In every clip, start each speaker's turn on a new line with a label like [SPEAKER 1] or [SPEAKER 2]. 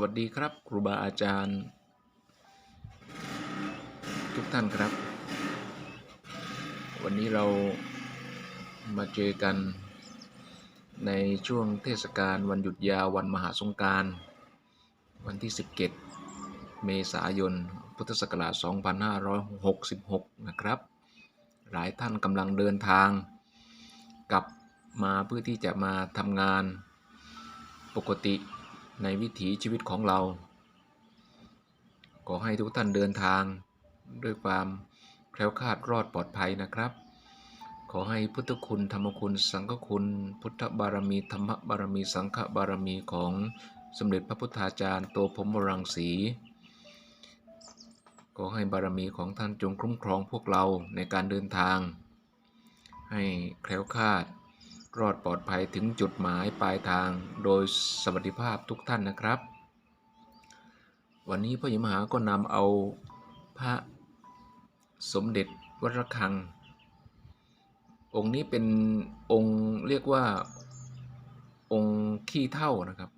[SPEAKER 1] วัสดีครับ ครูบาอาจารย์ ทุกท่านครับ วันนี้เรามาเจอกันในช่วงเทศกาลวันหยุดยาววันมหาสงการ วันที่ 17 เมษายน พุทธศักราช 2566 นะครับ หลายท่านกำลังเดินทางกลับมาเพื่อที่จะมาทำงานปกติ ในวิถีชีวิตของเรา ขอให้ทุกท่านเดินทางด้วยความแคล้วคลาดรอดปลอดภัยนะครับ ขอให้พุทธคุณธรรมคุณสังฆคุณ พุทธบารมีธรรมบารมีสังฆบารมีของสมเด็จพระพุทธาจารย์ตัวผมวรังสีขอให้บารมีของท่านจงคุ้มครองพวกเราในการเดินทาง ให้แคล้วคลาด รอดปลอดภัยถึงจุดหมายปลายทางโดยสวัสดิภาพทุกท่านนะครับ วันนี้พ่อหญิงมหาก็นำเอาพระสมเด็จวัดระฆัง องค์นี้เป็นองค์เรียกว่าองค์ขี้เท่านะครับ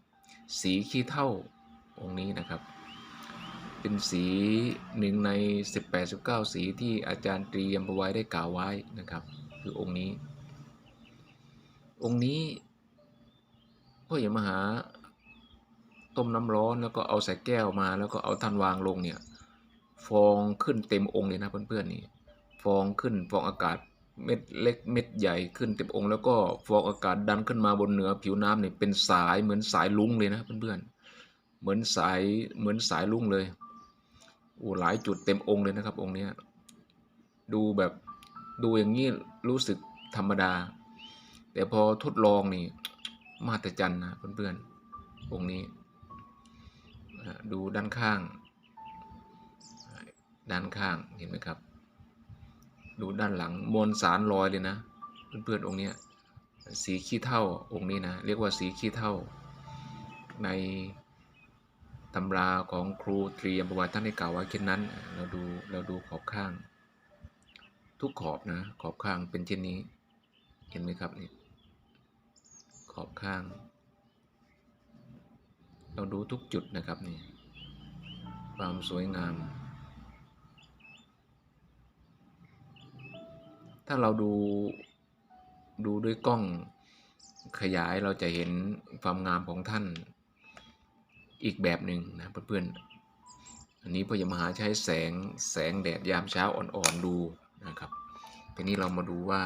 [SPEAKER 1] สีขี้เท่าองค์นี้นะครับ เป็นสีหนึ่งใน 18-19 สีที่อาจารย์ตรียมประไว้ได้กล่าวไว้นะครับ คือองค์นี้ องค์นี้พ่ออย่ามหาต้มน้ำร้อนแล้วก็เอาใส่แก้วมาแล้วก็เอาท่านวางลงเนี่ย ฟองขึ้นเต็มองค์เลยนะเพื่อนๆนี่ฟองขึ้นฟองอากาศเม็ดเล็กเม็ดใหญ่ขึ้นเต็มองค์ แล้วก็ฟองอากาศดันขึ้นมาบนเหนือผิวน้ำเนี่ยเป็นสายเหมือนสายลุงเลยนะเพื่อนๆเหมือนสายเหมือนสายลุงเลยโอ้หลายจุดเต็มองค์เลยนะครับองค์เนี้ยดูแบบดูอย่างนี้รู้สึกธรรมดา แต่พอทดลองนี่มาตรจันนะเพื่อนๆองค์นี้ ดูด้านข้าง ด้านข้างเห็นไหมครับ ดูด้านหลังมวลสารลอยเลยนะ เพื่อนๆองค์นี้สีขี้เท่าองค์นี้นะเรียกว่าสีขี้เท่า ในตำราของครูเตรียมประวัติท่านได้กล่าวไว้เช่นนั้น เราดูเราดูขอบข้าง ทุกขอบนะขอบข้างเป็นเช่นนี้ เห็นไหมครับนี่ ขอบข้าง เราดูทุกจุดนะครับนี่ความสวยงาม ถ้าเราดูดูด้วยกล้องขยายเราจะเห็นความงามของท่านอีกแบบหนึ่งนะเพื่อนๆ อันนี้พ่อจะมหาใช้แสงแสงแดดยามเช้าอ่อนๆดูนะครับ ทีนี้เรามาดูว่า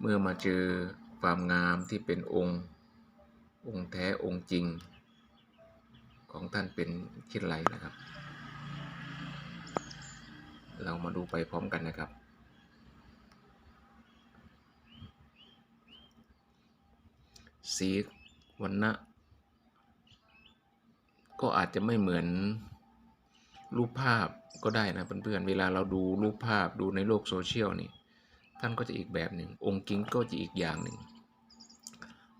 [SPEAKER 1] เมื่อมาเจอ ความงามที่เป็นองค์ องค์แท้องค์จริง ของท่านเป็นเช่นไรนะครับ เรามาดูไปพร้อมกันนะครับสีวันนะก็อาจจะไม่เหมือนรูปภาพก็ได้นะเพื่อนๆเวลาเราดูรูปภาพดูในโลกโซเชียลนี่ ท่านก็จะอีกแบบหนึ่ง องค์กิ้งก็จะอีกอย่างหนึ่ง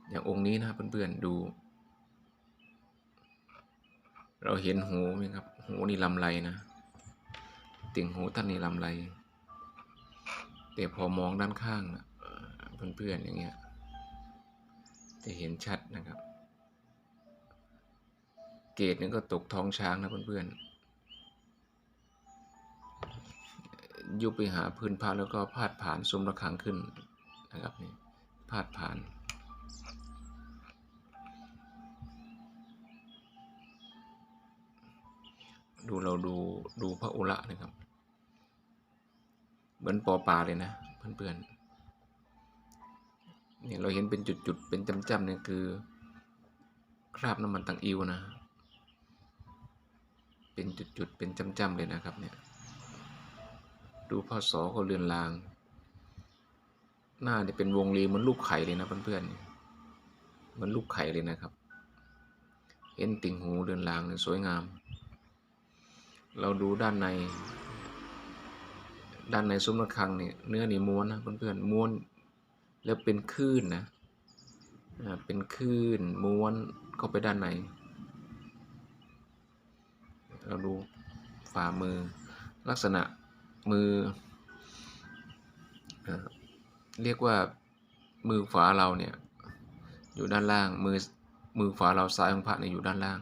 [SPEAKER 1] อย่างองค์นี้นะเพื่อนๆดู เราเห็นหูไหมครับ หูนี่ลำไรนะติ่งหูท่านนี่ลำไร แต่พอมองด้านข้างนะเอ่อเพื่อนๆอย่างเงี้ยจะเห็นชัดนะครับ เกตนี่ก็ตกท้องช้างนะเพื่อนๆ ยุบไปหาพื้นพาแล้วก็พาดผ่านซุ้มระฆังขึ้นนะครับนี่พาดผ่านดูเราดูดูพระอุระนะครับ เหมือนปอปลาเลยนะเพื่อนๆเนี่ยเราเห็นเป็นจุดๆเป็นจำๆเนี่ยคือ คราบน้ำมันตังอิวนะ เป็นจุดๆเป็นจำๆเลยนะครับเนี่ย ดูพ่อสอเขาเรือนราง หน้าเนี่ยเป็นวงรีเหมือนลูกไข่เลยนะเพื่อนๆเหมือนลูกไข่เลยนะครับเห็นติ่งหูเรือนรางเนี่ยสวยงาม เราดูด้านใน ด้านในซุ้มระฆังเนี่ยเนื้อนี่ม้วนนะเพื่อนๆม้วนแล้วเป็นคลื่นนะเป็นคลื่นม้วนเข้าไปด้านใน เราดูฝ่ามือลักษณะ มือเรียกว่ามือขวาเราเนี่ยอยู่ด้านล่างมือมือขวาเราซ้ายของพระเนี่ยอยู่ด้านล่าง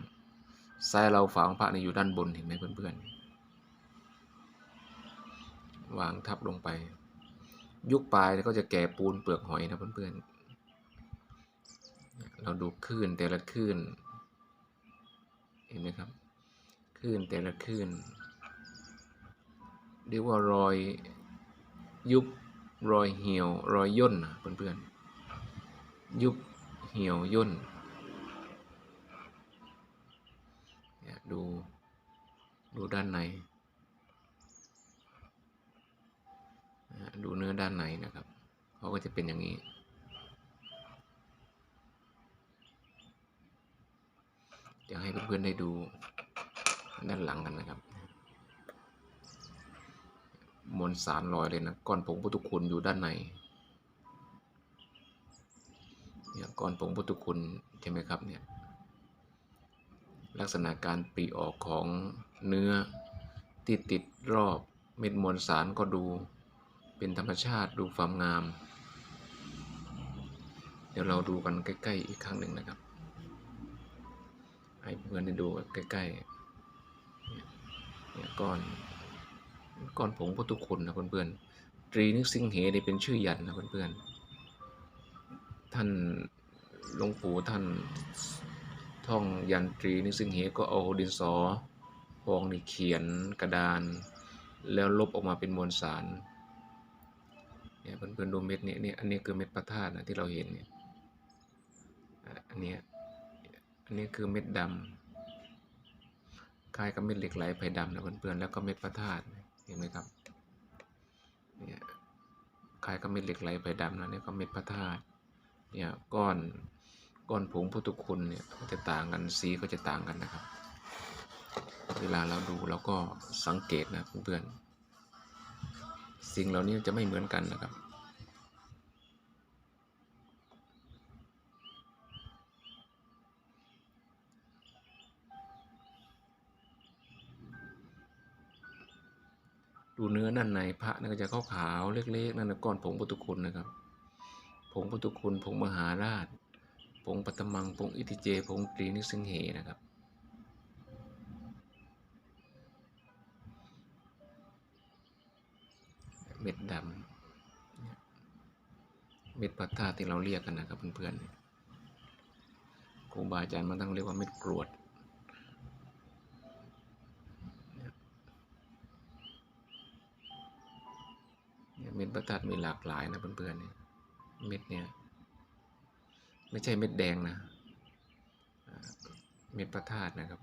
[SPEAKER 1] ซ้ายเราฝาของพระนี่อยู่ด้านบนเห็นไหมเพื่อนๆวางทับลงไป ยุคปลายก็จะแก่ปูนเปลือกหอยนะเพื่อนๆเราดูคลื่นแต่ละคลื่นเห็นไหมครับคลื่นแต่ละคลื่น เรียกว่ารอยยุบรอยเหี่ยว รอยย่นนะเพื่อนๆ ยุบเหี่ยวย่นเนี่ยดูดูด้านในดูเนื้อด้านในนะครับเขาก็จะเป็นอย่างนี้จะให้เพื่อนๆได้ดูด้านหลังกันนะครับ มวลสารลอยเลยนะก้อนผงพุทธคุณอยู่ด้านในเนี่ยก้อนผงพุทธคุณใช่ไหมครับเนี่ยลักษณะการปรีออกของเนื้อที่ติดรอบเม็ดมวลสารก็ดูเป็นธรรมชาติดูความงาม เดี๋ยวเราดูกันใกล้ ๆ อีกครั้งหนึ่งนะครับ ให้เพื่อนได้ดูใกล้ๆเนี่ยเนี่ยก้อน ก้อนผงพุทธคุณนะเพื่อนๆตรีนึกสิงเหนี่เป็นชื่อยันนะเพื่อนๆท่านหลวงปู่ท่านท่องยันตรีนึกสิงเหก็เอาดินสอพองนี่เขียนกระดาน แล้วลบออกมาเป็นมวลสารเนี่ยเพื่อนๆดูเม็ดเนี่ยเนี่ยอันนี้คือเม็ดพระธาตุนะที่เราเห็นเนี่ยอันนี้อันนี้คือเม็ดดำคล้ายกับเม็ดเหล็กไหลไผ่ดำนะเพื่อนๆแล้วก็เม็ดพระธาตุ เห็นไหมครับเนี่ยคล้ายกับเม็ดเหล็กไหลไผ่ดำนะเนี่ยก็เม็ดพระธาตุเนี่ยก้อนก้อนผงพุทธคุณเนี่ยก็จะต่างกันสีก็จะต่างกันนะครับ เวลาเราดูเราก็สังเกตนะเพื่อนๆสิ่งเหล่านี้จะไม่เหมือนกันนะครับ ดูเนื้อด้านในพระนั่นก็จะขาวๆเล็กๆนั่นนะก้อนผงพุทธคุณนะครับ ผงพุทธคุณผงมหาราช ผงปัตมังผงอิติเจ ผงตรีนิสิงเหนะครับเม็ดดำเม็ดพัทธาที่เราเรียกกันนะครับเพื่อนๆครูบาอาจารย์มันต้องเรียกว่าเม็ดกรวด เนี่ยเม็ดประทัดมีหลากหลายนะเพื่อนๆเนี่ยเม็ดเนี่ยไม่ใช่เม็ดแดงนะ เม็ดประทาดนะครับ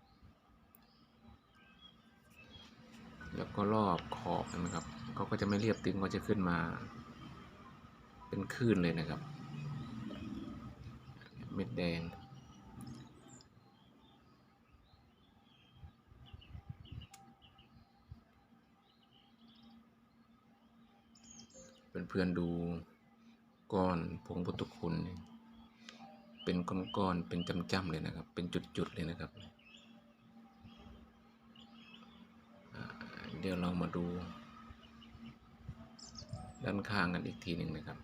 [SPEAKER 1] แล้วก็รอบขอบนะครับเขาก็จะไม่เรียบตึงก็จะขึ้นมา เป็นคลื่นเลยนะครับ เม็ดแดง เพื่อนๆดูก้อนผงพุทธคุณเนี่ยเป็นก้อนๆเป็นจำๆเลยนะครับ เป็นจุดๆเลยนะครับ เดี๋ยวเรามาดู ด้านข้างกันอีกทีหนึ่งนะครับ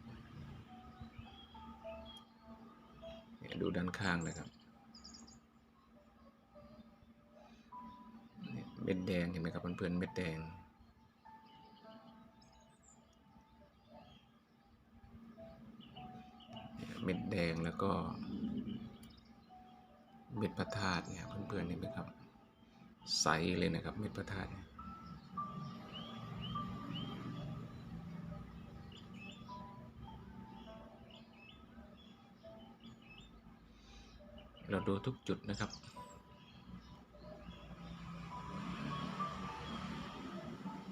[SPEAKER 1] ดูด้านข้างนะครับเนี่ยเม็ดแดงเห็นไหมครับเพื่อนๆเม็ดแดง เม็ดแดงแล้วก็เม็ดพระธาตุเนี่ยเพื่อนๆเห็นไหมครับ ใสเลยนะครับเม็ดพระธาตุเนี่ยเราดูทุกจุดนะครับ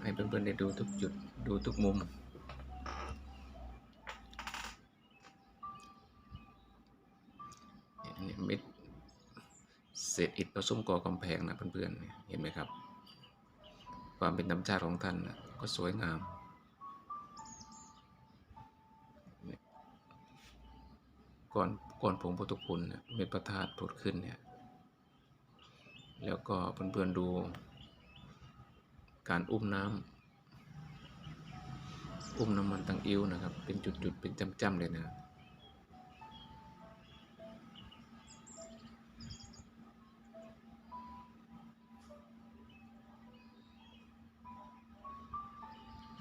[SPEAKER 1] ให้เพื่อนๆได้ดูทุกจุดดูทุกมุม ศษอิฐผสมก่อกำแพงนะเพื่อนๆเเห็นไหมครับ ความเป็นธรรมชาติของท่านนะก็สวยงาม ก่อนก่อนผงพุทธคุณเนี่ยเม็ดพระธาตุผุดขึ้นเนี่ยแล้วก็เพื่อนๆดูการอุ้มน้ำอุ้มน้ำมันตังอิ้วนะครับ เป็นจุดๆเป็นจ้ำๆเลยนะ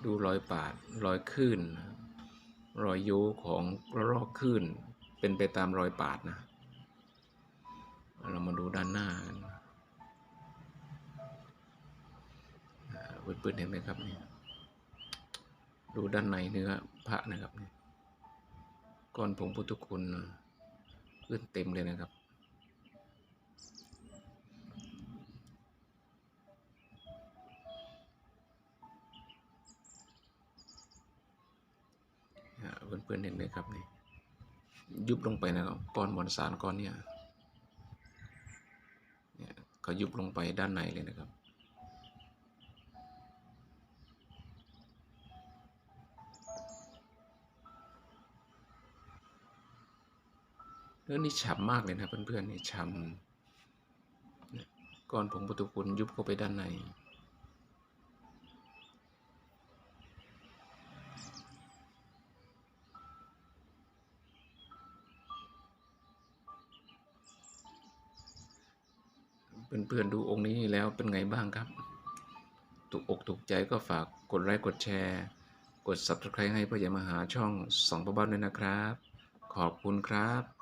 [SPEAKER 1] ดูรอยปาดรอยคลื่นรอยโยของระลอกคลื่นเป็นไปตามรอยปาดนะ เรามาดูด้านหน้ากันอ่าปิดๆเห็นไหมครับเนี่ยดูด้านในเนื้อพระนะครับเนี่ยก้อนผงพุทธคุณขึ้นเต็มเลยนะครับ เพื่อนเห็นไหมครับนี่ยุบลงไปนะครับก้อนมวลสารก้อนเนี้ยเนี่ยเขายุบลงไปด้านในเลยนะครับ เรื่องนี้ฉ่ำมากเลยนะเพื่อนๆนี่ฉ่ำก้อนผงปุตุคุณยุบเข้าไปด้านใน เพื่อนๆดูองค์นี้แล้วเป็นไงบ้างครับ ถูกอกถูกใจก็ฝากกดไลค์กดแชร์ กด subscribe ให้พ่อใหญ่มาหาช่องสองพ่อบ้านด้วยนะครับ ขอบคุณครับ